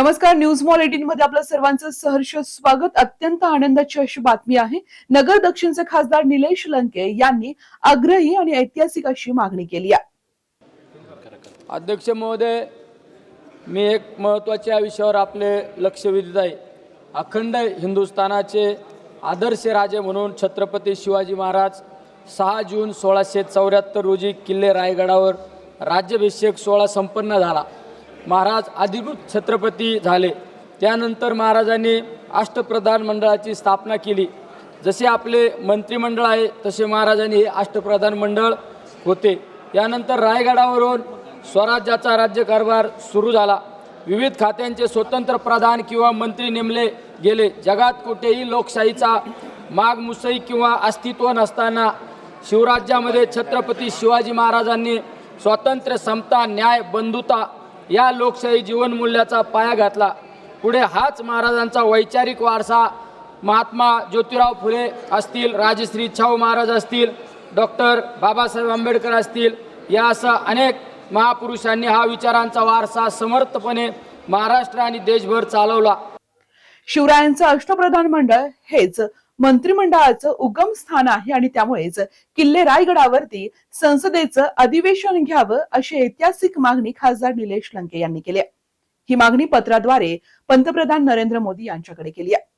नमस्कार news mall eighteen मध्ये आपलं सर्वांचं सहर्ष स्वागत. अत्यंत आनंदाची अशी बातमी आहे. नगर दक्षिणचे खासदार निलेश लंके यांनी आग्रही आणि ऐतिहासिक अशी मागणी केली आहे. अध्यक्ष महोदय मी एक महत्त्वाच्या विषयावर आपले लक्ष वेधित आहे. अखंड हिंदुस्थानाचे आदर्श राजे म्हणून छत्रपती शिवाजी महाराज सहा जून सोळाशे चौऱ्याहत्तर रोजी किल्ले रायगडावर राज्याभिषेक सोहळा संपन्न झाला. महाराज अधिकृत छत्रपती झाले. त्यानंतर महाराजांनी अष्टप्रधान मंडळाची स्थापना केली. जसे आपले मंत्रिमंडळ आहे तसे महाराजांनी हे अष्टप्रधान मंडळ होते. यानंतर रायगडावरून स्वराज्याचा राज्यकारभार सुरू झाला. विविध खात्यांचे स्वतंत्र प्रधान किंवा मंत्री नेमले गेले. जगात कुठेही लोकशाहीचा मागमुसई किंवा अस्तित्व नसताना शिवराज्यामध्ये छत्रपती शिवाजी महाराजांनी स्वातंत्र्य समता न्याय बंधुता या लोकशाही जीवनमूल्याचा पाया घातला. पुढे हाच महाराजांचा वैचारिक वारसा महात्मा ज्योतिराव फुले असतील राजश्री छाऊ महाराज असतील डॉक्टर बाबासाहेब आंबेडकर असतील या असं अनेक महापुरुषांनी हा विचारांचा वारसा समर्थपणे महाराष्ट्र आणि देशभर चालवला. शिवरायांचं अष्टप्रधान मंडळ हेच मंत्रिमंडळाचं उगम स्थान आहे आणि त्यामुळेच किल्ले रायगडावरती संसदेचं अधिवेशन घ्यावं अशी ऐतिहासिक मागणी खासदार निलेश लंके यांनी केली आहे. ही मागणी पत्राद्वारे पंतप्रधान नरेंद्र मोदी यांच्याकडे केली आहे.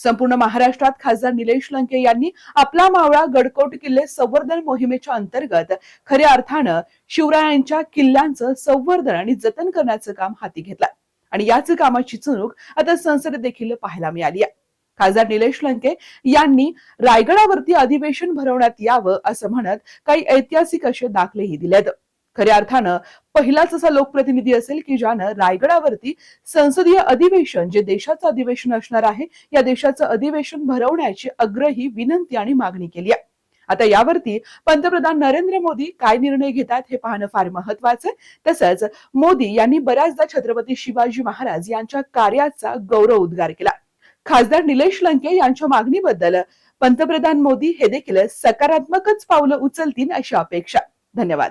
संपूर्ण महाराष्ट्रात खासदार निलेश लंके यांनी आपला मावळा गडकोट किल्ले संवर्धन मोहिमेच्या अंतर्गत खऱ्या अर्थानं शिवरायांच्या किल्ल्यांचं संवर्धन आणि जतन करण्याचं काम हाती घेतलं आणि याच कामाची चुणूक आता संसदेत देखील पाहायला मिळाली आहे. खासदार निलेश लंके यांनी रायगडावरती अधिवेशन भरवण्यात यावं असं म्हणत काही ऐतिहासिक असे दाखलेही दिलेत. खऱ्या अर्थानं पहिलाच असा लोकप्रतिनिधी असेल की ज्यानं रायगडावरती संसदीय अधिवेशन जे देशाचं अधिवेशन असणार आहे या देशाचं अधिवेशन भरवण्याची अग्रही विनंती आणि मागणी केली आहे. आता यावरती पंतप्रधान नरेंद्र मोदी काय निर्णय घेतात हे पाहणं फार महत्वाचं आहे. तसंच मोदी यांनी बऱ्याचदा छत्रपती शिवाजी महाराज यांच्या कार्याचा गौरव उद्गार केला. खासदार निलेश लंके यांच्या मागणीबद्दल पंतप्रधान मोदी हे देखील सकारात्मकच पावलं उचलतील अशी अपेक्षा. धन्यवाद.